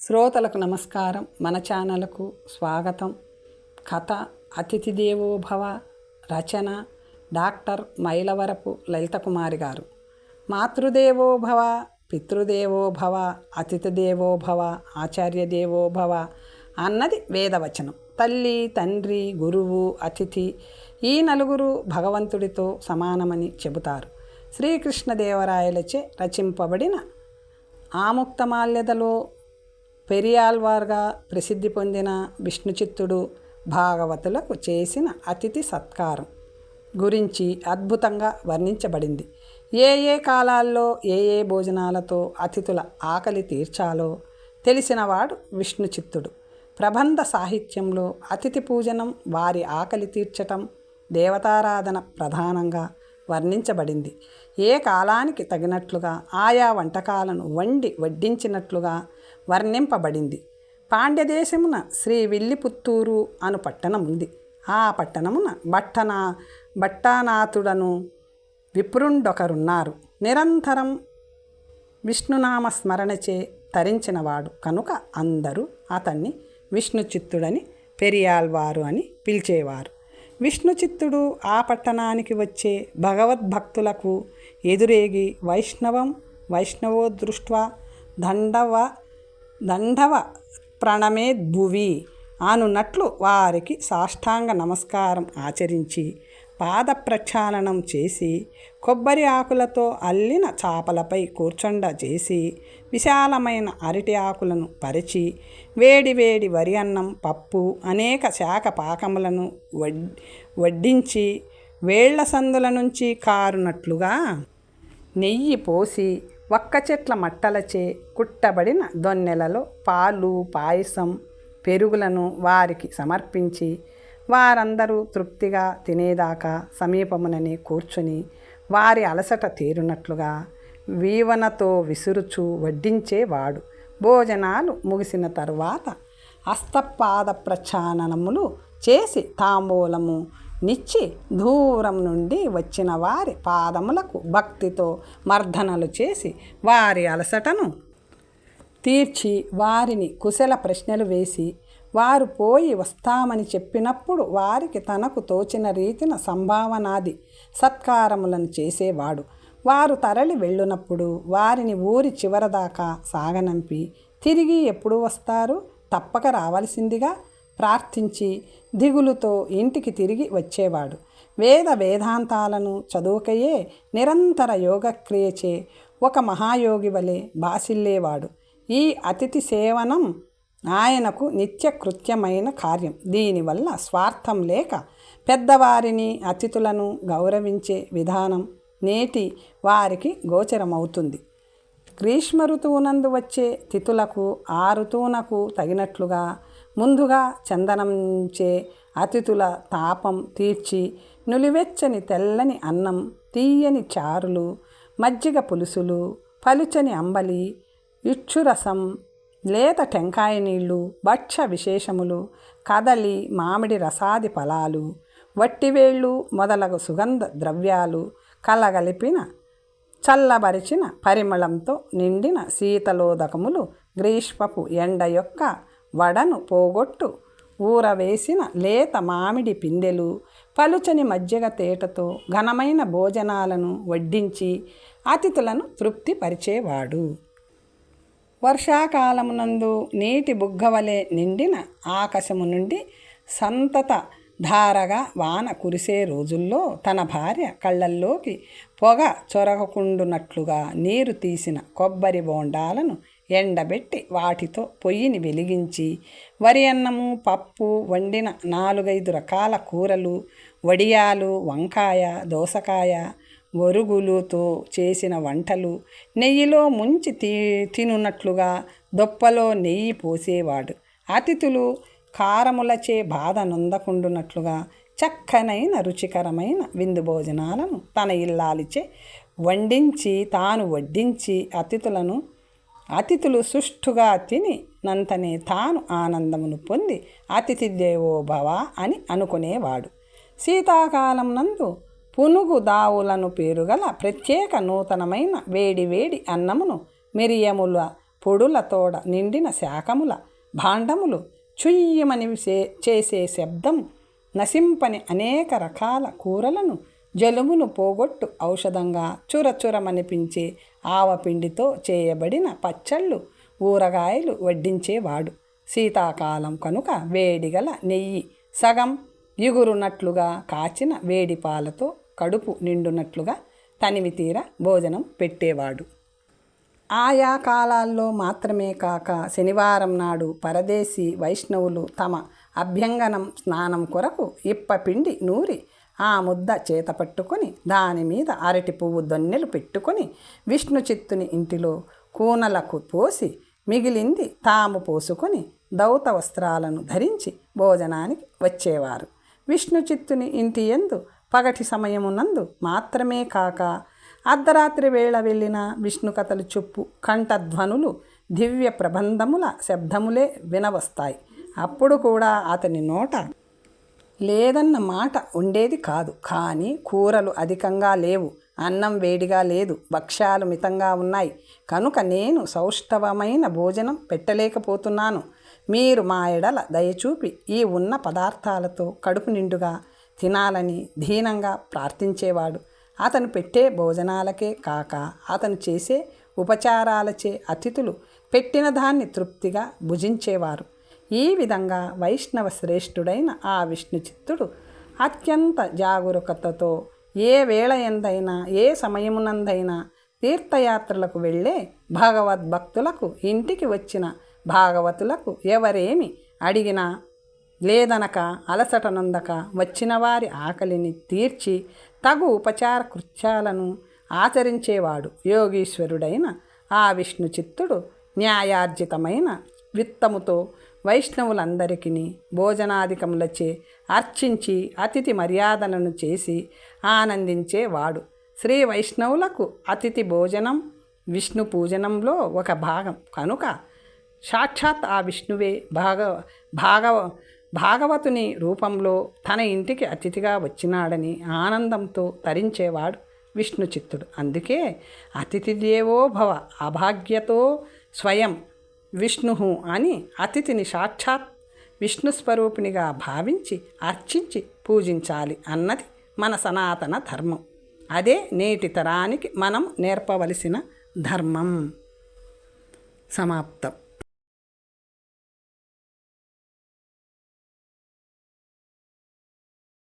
శ్రోతలకు నమస్కారం. మన ఛానల్కు స్వాగతం. కథ అతిథి దేవోభవ రచన డాక్టర్ మైలవరపు లలిత కుమారి గారు. మాతృదేవోభవ పితృదేవోభవ పితృదేవో భవ అతిథి దేవోభవ ఆచార్య దేవోభవ అన్నది వేదవచనం. తల్లి తండ్రి గురువు అతిథి ఈ నలుగురు భగవంతుడితో సమానమని చెబుతారు. శ్రీకృష్ణదేవరాయలచే రచింపబడిన ఆముక్తమాల్యదలో పెరియాల్వార్గా ప్రసిద్ధి పొందిన విష్ణుచిత్తుడు భాగవతులకు చేసిన అతిథి సత్కారం గురించి అద్భుతంగా వర్ణించబడింది. ఏ ఏ కాలాల్లో ఏ ఏ భోజనాలతో అతిథుల ఆకలి తీర్చాలో తెలిసినవాడు విష్ణుచిత్తుడు. ప్రబంధ సాహిత్యంలో అతిథి పూజనం వారి ఆకలి తీర్చటం దేవతారాధన ప్రధానంగా వర్ణించబడింది. ఏ కాలానికి తగినట్లుగా ఆయా వంటకాలను వండి వడ్డించినట్లుగా వర్ణింపబడింది. పాండ్యదేశమున శ్రీ విల్లిపుత్తూరు అను పట్టణం ఉంది. ఆ పట్టణమున బట్టనా భట్టానాథుడను విప్రుండొకరున్నారు. నిరంతరం విష్ణునామ స్మరణచే తరించినవాడు కనుక అందరూ అతన్ని విష్ణుచిత్తుడని పెరియాల్వారు అని పిలిచేవారు. విష్ణుచిత్తుడు ఆ పట్టణానికి వచ్చే భగవద్భక్తులకు ఎదురేగి వైష్ణవం వైష్ణవో దృష్ట్వా దండవ దండవ ప్రణమేద్భువి అనున్నట్లు వారికి సాష్టాంగ నమస్కారం ఆచరించి పాద ప్రక్షాళనం చేసి కొబ్బరి ఆకులతో అల్లిన చాపలపై కూర్చొండ చేసి విశాలమైన అరటి ఆకులను పరిచి వేడి వేడి వరి అన్నం పప్పు అనేక శాఖ పాకములను వడ్ వడ్డించి వేళ్ళ సందుల నుంచి కారునట్లుగా నెయ్యి పోసి ఒక్క చెట్ల మట్టలచే కుట్టబడిన దొన్నెలలో పాలు పాయసం పెరుగులను వారికి సమర్పించి వారందరూ తృప్తిగా తినేదాకా సమీపముననే కూర్చుని వారి అలసట తీరునట్లుగా వీవనతో విసురుచు వడ్డించేవాడు. భోజనాలు ముగిసిన తరువాత హస్తపాద ప్రచాననములు చేసి తాంబూలము నిచ్చి దూరం నుండి వచ్చిన వారి పాదములకు భక్తితో మర్దనలు చేసి వారి అలసటను తీర్చి వారిని కుశల ప్రశ్నలు వేసి వారు పోయి వస్తామని చెప్పినప్పుడు వారికి తనకు తోచిన రీతిన సంభావనాది సత్కారములను చేసేవాడు. వారు తరలి వెళ్ళునప్పుడు వారిని ఊరి చివరదాకా సాగనంపి తిరిగి ఎప్పుడు వస్తారు? తప్పక రావలసిందిగా ప్రార్థించి దిగులుతో ఇంటికి తిరిగి వచ్చేవాడు. వేద వేదాంతాలను చదువుకయే నిరంతర యోగక్రియచే ఒక మహాయోగి వలె బాసిల్లేవాడు. ఈ అతిథి సేవనం ఆయనకు నిత్యకృత్యమైన కార్యం. దీనివల్ల స్వార్థం లేక పెద్దవారిని అతిథులను గౌరవించే విధానం నేటి వారికి గోచరమవుతుంది. గ్రీష్మ ఋతువునందు వచ్చే తిథులకు ఆ ఋతువునకు తగినట్లుగా ముందుగా చందనంచే అతిథుల తాపం తీర్చి నులివెచ్చని తెల్లని అన్నం తీయని చారులు మజ్జిగ పులుసులు పలుచని అంబలి ఇచ్చురసం లేత టెంకాయ నీళ్ళు భక్ష విశేషములు కదలి మామిడి రసాది ఫలాలు వట్టివేళ్ళు మొదలగు సుగంధ ద్రవ్యాలు కలగలిపిన చల్లబరిచిన పరిమళంతో నిండిన శీతలోదకములు గ్రీష్మపు ఎండ యొక్క వడను పోగొట్టు ఊరవేసిన లేత మామిడి పిందెలు పలుచని మజ్జిగ తేటతో ఘనమైన భోజనాలను వడ్డించి అతిథులను తృప్తిపరిచేవాడు. వర్షాకాలమునందు నీటి బుగ్గవలే నిండిన ఆకాశము నుండి సంతత ధారగా వాన కురిసే రోజుల్లో తన భార్య కళ్ళల్లోకి పొగ చొరగకుండునట్లుగా నీరు తీసిన కొబ్బరి బోండాలను ఎండబెట్టి వాటితో పొయ్యిని వెలిగించి వరి అన్నము పప్పు వండిన నాలుగైదు రకాల కూరలు వడియాలు వంకాయ దోసకాయ ఒరుగులుతో చేసిన వంటలు నెయ్యిలో ముంచి తీ తినున్నట్లుగా దొప్పలో నెయ్యి పోసేవాడు. అతిథులు కారములచే బాధ నొందకుండునట్లుగా చక్కనైన రుచికరమైన విందు భోజనాలను తన ఇల్లాలిచే వండించి తాను వడ్డించి అతిథులను అతిథులు సుష్ఠుగా తిని నంతనే తాను ఆనందమును పొంది అతిథి దేవో భవ అని అనుకునేవాడు. శీతాకాలం నందు పునుగు దావులను పేరుగల ప్రత్యేక నూతనమైన వేడి వేడి అన్నమును మిరియముల పొడుల తోడ నిండిన శాఖముల భాండములు చుయ్యమని చేసే శబ్దం నశింపని అనేక రకాల కూరలను జలుబును పోగొట్టు ఔషధంగా చురచురమనిపించే ఆవపిండితో చేయబడిన పచ్చళ్ళు ఊరగాయలు వడ్డించేవాడు. శీతాకాలం కనుక వేడిగల నెయ్యి సగం ఇగురునట్లుగా కాచిన వేడి పాలతో కడుపు నిండునట్లుగా తనివి తీర భోజనం పెట్టేవాడు. ఆయా కాలాల్లో మాత్రమే కాక శనివారం నాడు పరదేశీ వైష్ణవులు తమ అభ్యంగనం స్నానం కొరకు ఇప్ప పిండి నూరి ఆ ముద్ద చేత పట్టుకొని దాని మీద అరటి పువ్వు దొన్నెలు పెట్టుకొని విష్ణు చిత్తుని ఇంటిలో కూనలకు పోసి మిగిలింది తాము పోసుకొని దౌత వస్త్రాలను ధరించి భోజనానికి వచ్చేవారు. విష్ణు చిత్తుని ఇంటి యందు పగటి సమయమునందు మాత్రమే కాక అర్ధరాత్రి వేళ వెళ్ళిన విష్ణు కథలు చెప్పు కంఠధ్వనులు దివ్య ప్రబంధముల శబ్దములే వినవస్తాయి. అప్పుడు కూడా అతని నోట లేదన్న మాట ఉండేది కాదు. కానీ కూరలు అధికంగా లేవు అన్నం వేడిగా లేదు భక్ష్యాలు మితంగా ఉన్నాయి. కనుక నేను సౌష్ఠవమైన భోజనం పెట్టలేకపోతున్నాను. మీరు మా ఎడల దయచూపి ఈ ఉన్న పదార్థాలతో కడుపు నిండుగా తినాలని దీనంగా ప్రార్థించేవాడు. అతను పెట్టే భోజనాలకే కాక అతను చేసే ఉపచారాలచే అతిథులు పెట్టిన దాన్ని తృప్తిగా భుజించేవారు. ఈ విధంగా వైష్ణవ శ్రేష్ఠుడైన ఆ విష్ణు చిత్తుడు అత్యంత జాగరూకతతో ఏ వేళ ఎందైనా ఏ సమయమునందైనా తీర్థయాత్రలకు వెళ్ళే భగవద్భక్తులకు ఇంటికి వచ్చిన భాగవతులకు ఎవరేమి అడిగినా లేదనక అలసటనందక వచ్చిన వారి ఆకలిని తీర్చి తగు ఉపచార కృత్యాలను ఆచరించేవాడు యోగీశ్వరుడైన ఆ విష్ణు చిత్తుడు న్యాయార్జితమైన విత్తముతో వైష్ణవులందరికీ భోజనాధికములచే అర్చించి అతిథి మర్యాదలను చేసి ఆనందించేవాడు. శ్రీ వైష్ణవులకు అతిథి భోజనం విష్ణు పూజనంలో ఒక భాగం. కనుక సాక్షాత్ ఆ విష్ణువే భాగ భాగవ భాగవతుని రూపంలో తన ఇంటికి అతిథిగా వచ్చినాడని ఆనందంతో తరించేవాడు విష్ణు చిత్తుడు అందుకే అతిథిదేవో భవ అభాగ్యతో స్వయం విష్ణు అని అతిథిని సాక్షాత్ విష్ణు స్వరూపిణిగా భావించి అర్చించి పూజించాలి అన్నది మన సనాతన ధర్మం. అదే నేటి తరానికి మనం నేర్పవలసిన ధర్మం. సమాప్తం.